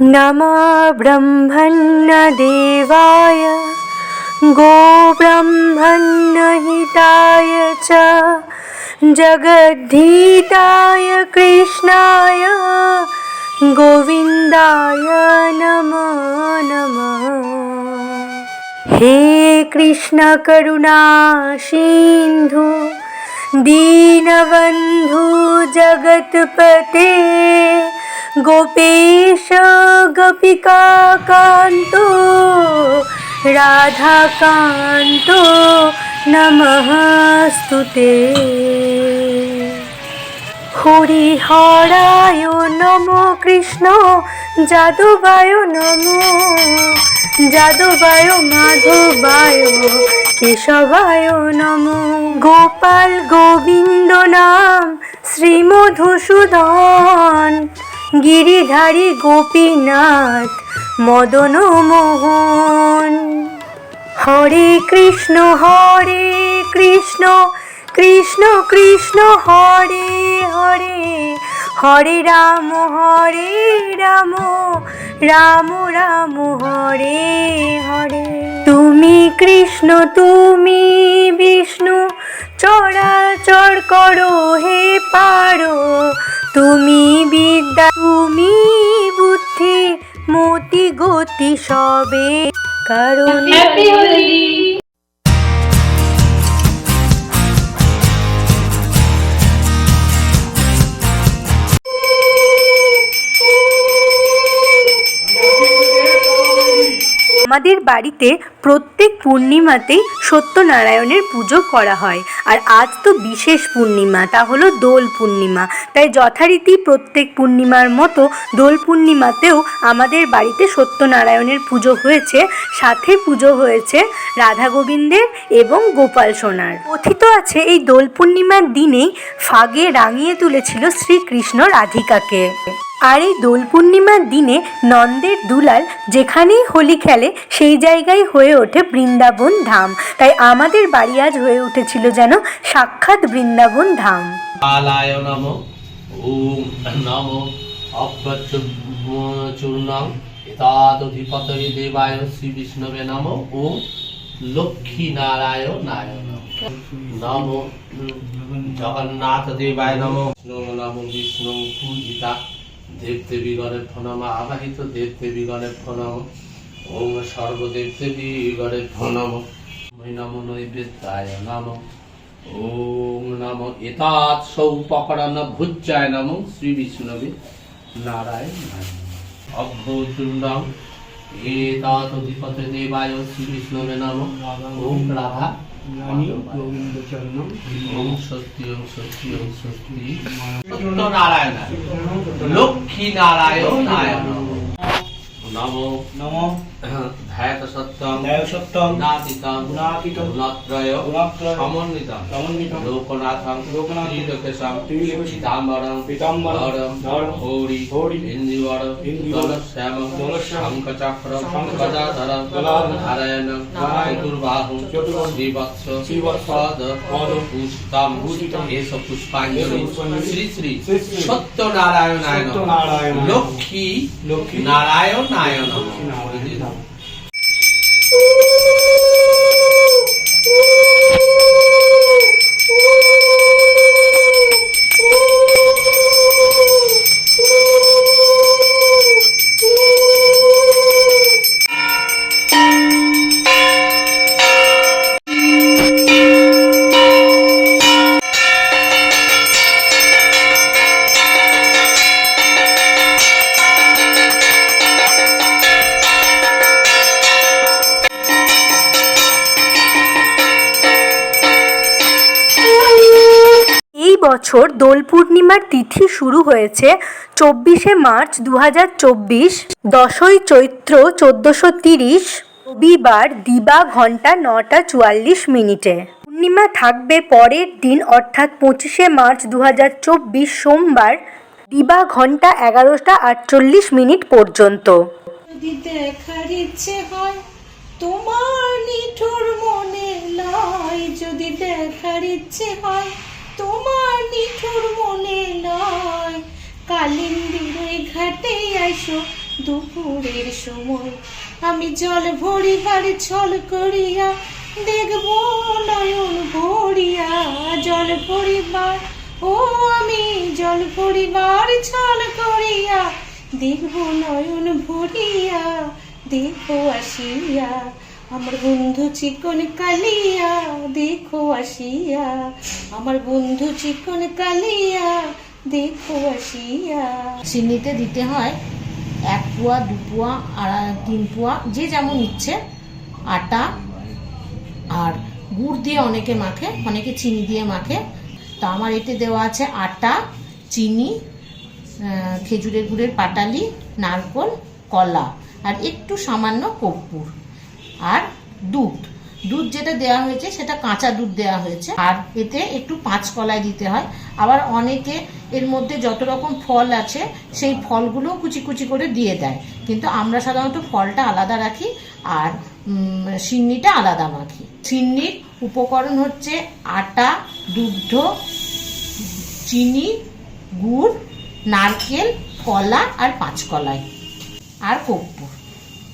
नमो ब्रह्मण्यदेवाय गोब्रह्मण्यहिताय च जगद्धिताय कृष्णाय गोविन्दाय नमो नमः। हे कृष्णकरुणा सिन्धु दीनबन्धु जगत्पते गोपेश গোপিকা কান্ত, রাধা কান্ত, নমস্তুতে। হরিহরায় নম কৃষ্ণ, যাদবায় নম, যাদবায় মাধুবায় কেশবায় নম। গোপাল গোবিন্দ নাম শ্রীমধুসূদন। গিরিধারী গোপীনাথ, মদন মোহন। হরে কৃষ্ণ হরে কৃষ্ণ কৃষ্ণ কৃষ্ণ, হরে হরে। হরে রাম হরে রাম রাম রাম, হরে হরে। তুমি কৃষ্ণ, তুমি বিষ্ণু চরাচর করো হে পারো। তুমি বিদ্যা তুমি বুদ্ধি মতি গতি সবে কারণ আমাদের বাড়িতে প্রত্যেক পূর্ণিমাতেই সত্যনারায়ণের পুজো করা হয়। আর আজ তো বিশেষ পূর্ণিমা, তা হলো দোল পূর্ণিমা। তাই যথারীতি প্রত্যেক পূর্ণিমার মতো দোল পূর্ণিমাতেও আমাদের বাড়িতে সত্যনারায়ণের পুজো হয়েছে। সাথে পুজো হয়েছে রাধা গোবিন্দের এবং গোপাল সোনার। কথিত আছে এই দোল পূর্ণিমার দিনেই ফাগে রাঙিয়ে তুলেছিল শ্রীকৃষ্ণ রাধিকাকে। আর এই দোল পূর্ণিমার দিনে নন্দের দুলাল যেখানেই হোলি খেলে, সেই জায়গায় হয়ে ওঠে বৃন্দাবন ধাম। তাই আমাদের বাড়ি আজ হয়ে উঠেছিল যেন সাক্ষাৎ বৃন্দাবন ধাম। লক্ষ্মী নারায়ণ নায় নম জগন্নাথ দেবায় নম। নম নম, বিষ্ণু, পূজিতা। দেব দেবীগণের প্রণাম, আবাহিত দেব দেবীগণের প্রণাম। ওম সর্বদেব দেবীগণের প্রণাম। নম নৈবেদ্যায় নম। ওম নম। এতাৎ সৌপকরণ ভুজ্জায় নম। শ্রী বিষ্ণবে নারায়ণ অভ্যচূর্ণম এতাৎ অধিপতে দেবায় শ্রী বিষ্ণবে নম। ওম রাধা ওম সত্যি ওম সত্যি ওম সত্যি। সত্য নারায়ণ। লক্ষ্মী নারায়ণায় নারায়ণ। নম। নম। ধ্যাত সত্যম দেয় সত্যম নাতিতম নাতিতম গুণত্রয় গুণত্রয় সমন্বিতম সমন্বিতম লোকনাথম লোকনাথম ত্রিলোকেশম ত্রিলোকেশম পীতাম্বরম পীতাম্বরম ধরম ধরম গৌরী গৌরী ইন্দিবরম ইন্দিবরম দলশ্যাম দলশ্যাম শঙ্খচক্রম শঙ্খচক্রম গদাধরম গদাধরম নারায়ণম নারায়ণম চতুর্বাহু চতুর্বাহু শ্রীবৎস শ্রীবৎস পদ পদ পুষ্পম ভূষিতম এস পুষ্পাঞ্জলি শ্রী শ্রী শ্রী শ্রী সত্যনারায়ণায় নমঃ সত্যনারায়ণায় নমঃ। লক্ষ্মী নারায়ণ নাম। বছর দোল পূর্ণিমার তিথি শুরু হয়েছে চব্বিশে মার্চ দু হাজার চব্বিশ, দশই চৈত্র চোদ্দোশো তিরিশ, রবিবার দিবা ঘণ্টা নটা চুয়াল্লিশ মিনিটে। পূর্ণিমা থাকবে পরের দিন, অর্থাৎ পঁচিশে মার্চ দু সোমবার, দিবা ঘণ্টা এগারোটা আটচল্লিশ মিনিট পর্যন্ত। দেখার ইচ্ছে হয়, তোমার নিঠুর মনে যদি দেখার ইচ্ছে হয় তোমার নিঠুর মনে লয় কালিন্দির ঘাটে আইসো, দুপুরের সময়। আমি জল ভরিবার ছল করিয়া দেখব, নয়ন ভরিয়া জল ভরিবার। ও আমি জল ভরিবার ছল করিয়া দেখব, নয়ন ভরিয়া দেখো আসিয়া আমার বন্ধু চিকন কালিয়া, দেখো আসিয়া। আমার বন্ধু চিকন কালিয়া, দেখো আসিয়া। চিনিতে দিতে হয় এক পোয়া, দু পোয়া আর তিন পোয়া, যে যেমন ইচ্ছে, আটা আর গুড় দিয়ে অনেকে মাখে, অনেকে চিনি দিয়ে মাখে। তো আমার এতে দেওয়া আছে আটা, চিনি খেজুরের গুড়ের পাটালি, নারকোল, কলা আর একটু সামান্য কর্পূর। আর দুধ। দুধ যেটা দেওয়া হয়েছে, সেটা কাঁচা দুধ দেওয়া হয়েছে। আর এতে একটু পাঁচ কলাই দিতে হয়। আবার অনেকে এর মধ্যে যত রকম ফল আছে, সেই ফলগুলো কুচি কুচি করে দিয়ে দেয়। কিন্তু আমরা সাধারণত ফলটা আলাদা রাখি আর সিন্নিটা আলাদা মাখি সিন্নির উপকরণ হচ্ছে আটা, দুগ্ধ, চিনি, গুড়, নারকেল কলা আর পাঁচকলাই আর কর্পূর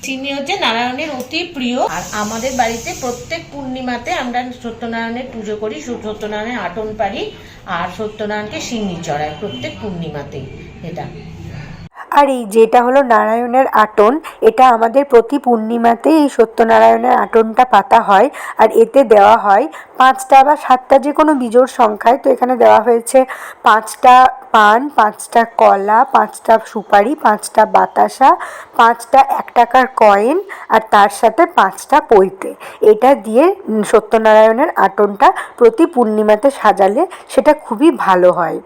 চিনি হচ্ছে নারায়ণের অতি প্রিয়। আর আমাদের বাড়িতে প্রত্যেক পূর্ণিমাতে আমরা সত্যনারায়ণের পুজো করি সত্যনারায়ণের আটন পারি আর সত্যনারায়ণকে সিন্নি চড়াই প্রত্যেক পূর্ণিমাতেই। এটা। আর এই যেটা হলো নারায়ণের আটন, এটা আমাদের প্রতি পূর্ণিমাতে এই সত্যনারায়ণের আটনটা পাতা হয় আর এতে দেওয়া হয় পাঁচটা বা সাতটা যে কোনো বিজোড় সংখ্যায়। তো এখানে দেওয়া হয়েছে পাঁচটা পান, পাঁচটা কলা, পাঁচটা সুপারি, পাঁচটা বাতাসা, পাঁচটা এক টাকার কয়েন আর তার সাথে পাঁচটা পৈতে। এটা দিয়ে সত্যনারায়ণের আটনটা প্রতি পূর্ণিমাতে সাজালে সেটা খুবই ভালো হয়।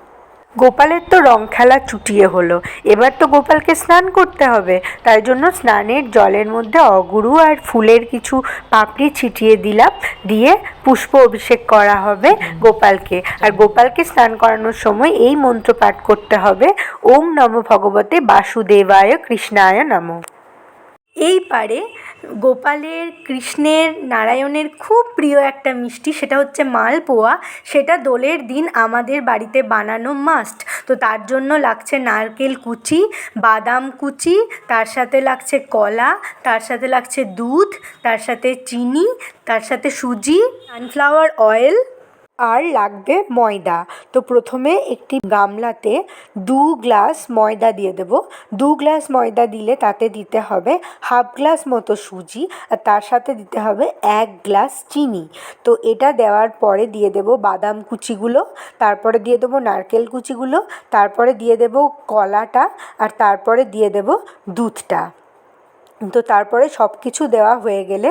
গোপালের তো রং খেলা চুটিয়ে হলো। এবার তো গোপালকে স্নান করতে হবে। তাই জন্য স্নানের জলের মধ্যে অগুরু আর ফুলের কিছু পাপড়ি ছিটিয়ে দিলাম। দিয়ে পুষ্প অভিষেক করা হবে গোপালকে। আর গোপালকে স্নান করানোর সময় এই মন্ত্র পাঠ করতে হবে। ওম নম ভগবতে বাসুদেবায় কৃষ্ণায় নম। এই পারে গোপালের, কৃষ্ণের, নারায়ণের খুব প্রিয় একটা মিষ্টি সেটা হচ্ছে মালপোয়া। সেটা দোলের দিন আমাদের বাড়িতে বানানো মাস্ট তো তার জন্য লাগছে নারকেল কুচি, বাদাম কুচি, তার সাথে লাগছে কলা, তার সাথে লাগছে দুধ, তার সাথে চিনি, তার সাথে সুজি সানফ্লাওয়ার অয়েল আর লাগবে ময়দা। তো প্রথমে একটি গামলাতে দু গ্লাস ময়দা দিয়ে দেব। দু গ্লাস ময়দা দিলে তাতে দিতে হবে হাফ গ্লাস মতো সুজি আর তার সাথে দিতে হবে এক গ্লাস চিনি। তো এটা দেওয়ার পরে দিয়ে দেব বাদাম কুচিগুলো, তারপরে দিয়ে দেবো নারকেল কুচিগুলো, তারপরে দিয়ে দেব কলাটা আর তারপরে দিয়ে দেব দুধটা। তো তারপরে সব কিছু দেওয়া হয়ে গেলে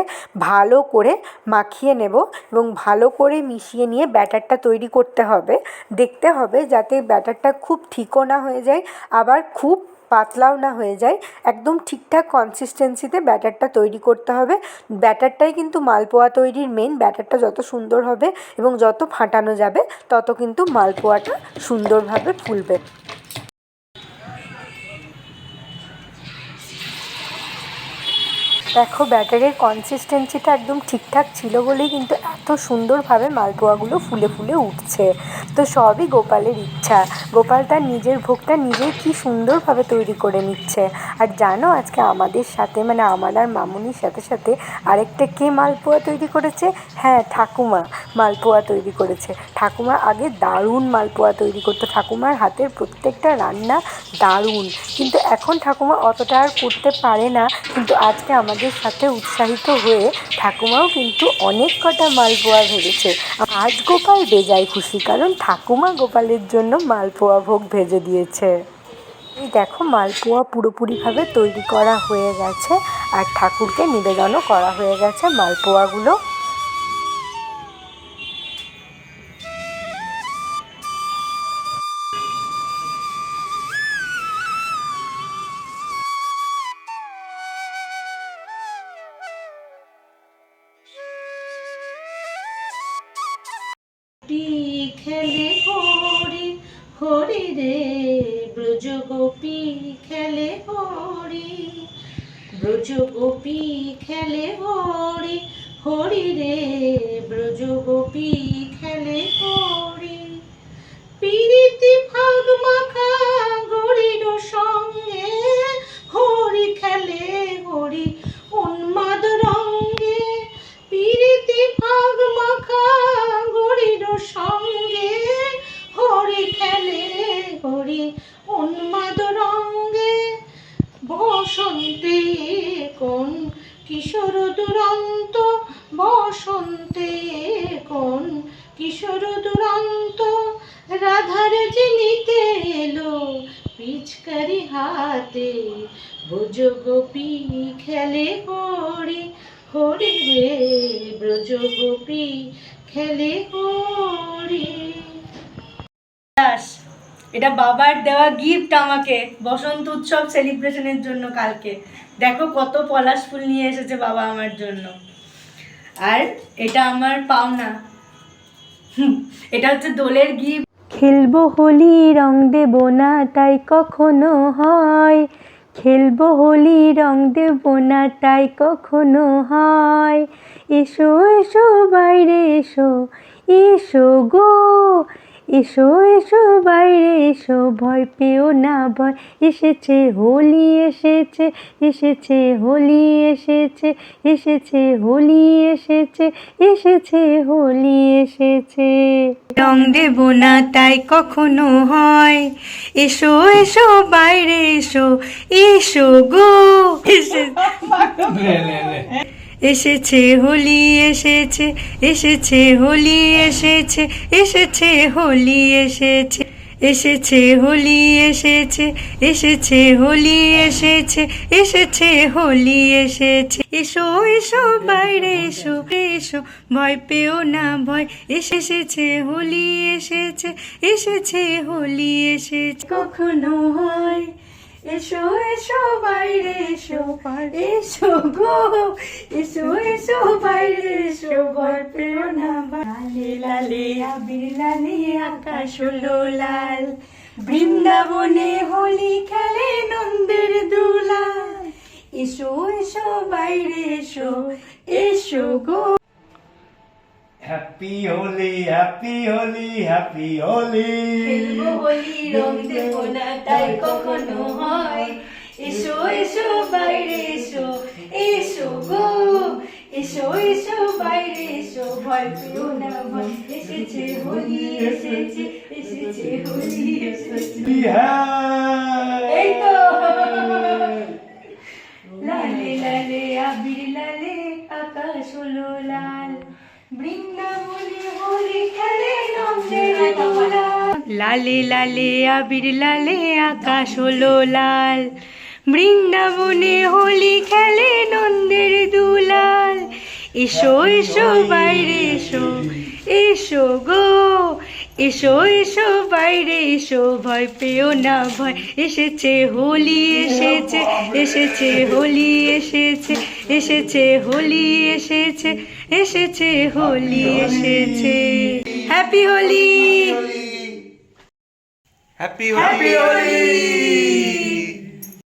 ভালো করে মাখিয়ে নেব এবং ভালো করে মিশিয়ে নিয়ে ব্যাটারটা তৈরি করতে হবে। দেখতে হবে যাতে ব্যাটারটা খুব ঠিকও না হয়ে যায়, আবার খুব পাতলাও না হয়ে যায়। একদম ঠিকঠাক কনসিস্টেন্সিতে ব্যাটারটা তৈরি করতে হবে। ব্যাটারটাই কিন্তু মালপোয়া তৈরির মেন ব্যাটারটা যত সুন্দর হবে এবং যত ফাটানো যাবে, তত কিন্তু মালপোয়াটা সুন্দরভাবে ফুলবে। দেখো, ব্যাটারের কনসিস্টেন্সিটা একদম ঠিকঠাক ছিল বলেই কিন্তু এত সুন্দরভাবে মালপোয়াগুলো ফুলে ফুলে উঠছে। তো সবই গোপালের ইচ্ছা। গোপাল তার নিজের ভোগটা নিজেই কি সুন্দরভাবে তৈরি করে নিচ্ছে। আর জানো, আজকে আমাদের সাথে মানে আমার আর মামুনির সাথে সাথে আরেকটা কে মালপোয়া তৈরি করেছে? হ্যাঁ ঠাকুমা। মালপোয়া তৈরি করেছে। ঠাকুমা আগে দারুণ মালপোয়া তৈরি করতো। ঠাকুমার হাতের প্রত্যেকটা রান্না দারুণ। কিন্তু এখন ঠাকুমা অতটা আর করতে পারে না। কিন্তু আজকে আমাদের সাথে উৎসাহিত হয়ে ঠাকুমাও কিন্তু অনেক কটা মালপোয়া ভেজেছে। আজ গোপাল বেজায় খুশি, কারণ ঠাকুমা গোপালের জন্য মালপোয়া ভোগ ভেজে দিয়েছে। এই দেখো মালপোয়া পুরোপুরিভাবে তৈরি করা হয়ে গেছে। আর ঠাকুরকে নিবেদনও করা হয়ে গেছে মালপোয়াগুলো। ব্রজ গোপী খেলে হরি ব্রজ গোপী খেলে হরি হরি রে ব্রজ গোপী খেলে হরি। পিরিতি ফাগ মাখা গরির সঙ্গে হরি খেলে হরি হরি হরি রে ব্রজ গোপী খেলে হরি। দাস এটা বাবার দেওয়া গিফট আমাকে বসন্ত উৎসব সেলিব্রেশনের জন্য কালকে। দেখো কত পলাশ ফুল নিয়ে এসেছে বাবা আমার জন্য। আর এটা আমার পাওনা। এটা হচ্ছে দোলের গিফট খেলব হোলি রং দেব না তাই কখনো হয়। খেলব হোলি রং দেব না তাই কখনো হয়। এসো এসো বাইরে এসো এসো গো। এসো এসো, বাইরে এসো, ভয় পেও না, ভয়। এসেছে, হোলি এসেছে এসেছে, হোলি এসেছে এসেছে, হোলি এসেছে এসেছে, হোলি এসেছে। রং দেব না তাই কখনো হয়। এসো এসো, বাইরে এসো এসো গো। এসে এসেছে, হোলি এসেছে এসেছে, হোলি এসেছে এসেছে, হোলি এসেছে এসেছে, হোলি এসেছে এসেছে, হোলি এসেছে এসেছে, হোলি এসেছে। এসো এসো, বাইরে এসো এসো, ভয় পেও না, ভয়। এসেছে, হোলি এসেছে এসেছে, হোলি এসেছে। কখনো হয় এসো এসো বাইরে এসো। এসো গো এসো এসো বাইরে এসো। ভয় পেও না লালে লালে আবির লালে আকাশ হলো লাল। বৃন্দাবনে হোলি খেলে নন্দের দুলাল। এসো এসো বাইরে এসো। এসো গো happy Holi happy Holi happy Holi খেলব হোলি রং দেব না তাই কখনো হয়। এসো এসো বাইরে এসো এসো গো। এসো এসো বাইরে এসো ভয় পেও না ভয়। এসেছে হোলি এসেছে এসেছে হোলি এসেছে। এই তো। লালে লালে আবির লালে আকাশ হলো লাল। লালে লালে আবির, লালে আকাশ হলো লাল। বৃন্দাবনে হোলি খেলে নন্দের দুলাল। এসো এসো, বাইরে এসো এসো গো। এসো এসো, বাইরে এসো, ভয় পেও না, ভয়। এসেছে হোলি, এসেছে এসেছে হোলি, এসেছে এসেছে হোলি, এসেছে। এসেছে হোলি এসেছে। Happy Holi happy happy Holi